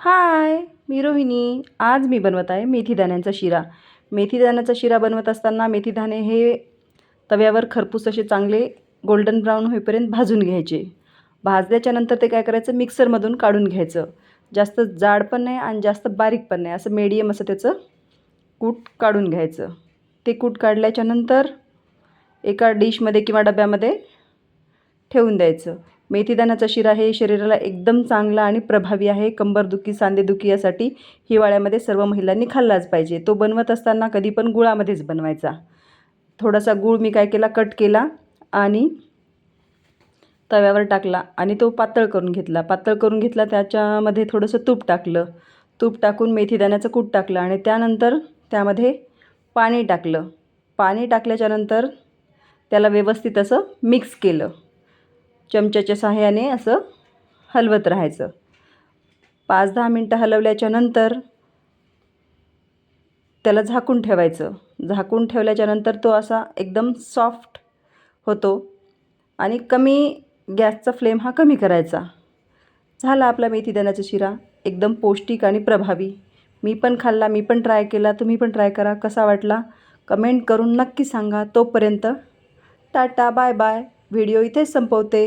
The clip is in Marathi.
हाय मी रोहिणी. आज मी बनवत आहे मेथीदाण्यांचा शिरा. मेथीदाण्याचा शिरा बनवत असताना मेथीदाणे हे तव्यावर खरपूस असे चांगले गोल्डन ब्राऊन होईपर्यंत भाजून घ्यायचे. भाजल्याच्यानंतर ते काय करायचं? मिक्सरमधून काढून घ्यायचं. जास्त जाड पण नाही आणि जास्त बारीक पण नाही. असं मीडियम असं त्याचं कूट काढून घ्यायचं. ते कूट काढल्याच्यानंतर एका डिशमध्ये किंवा डब्यामध्ये ठेवून द्यायचं. मेथीदाण्याचा शिरा हे शरीराला एकदम चांगला आणि प्रभावी आहे. कंबरदुखी सांधेदुखी यासाठी हिवाळ्यामध्ये सर्व महिलांनी खाल्लाच पाहिजे. तो बनवत असताना कधी पण गुळामध्येच बनवायचा. थोडासा गूळ मी काय केला? कट केला आणि तव्यावर टाकला आणि तो पातळ करून घेतला. पातळ करून घेतला त्याच्यामध्ये थोडंसं तूप टाकलं. तूप टाकून मेथीदाण्याचं कूट टाकलं आणि त्यानंतर त्यामध्ये पाणी टाकलं. पाणी टाकल्याच्यानंतर त्याला व्यवस्थित असं मिक्स केलं. चमच्याच्या सहाय्याने असं हलवत राहायचं. पाच दहा मिनटं हलवल्याच्या नंतर त्याला झाकून ठेवायचं. झाकून ठेवल्याच्यानंतर तो असा एकदम सॉफ्ट होतो आणि कमी गॅसचा फ्लेम हा कमी करायचा. झाला आपला मेथी दाण्याचा शिरा एकदम पौष्टिक आणि प्रभावी. मी पण खाल्ला मी पण ट्राय केला तुम्ही पण ट्राय करा कसा वाटला? कमेंट करून नक्की सांगा. तोपर्यंत टाटा बाय बाय. व्हिडिओ इथेच संपवते.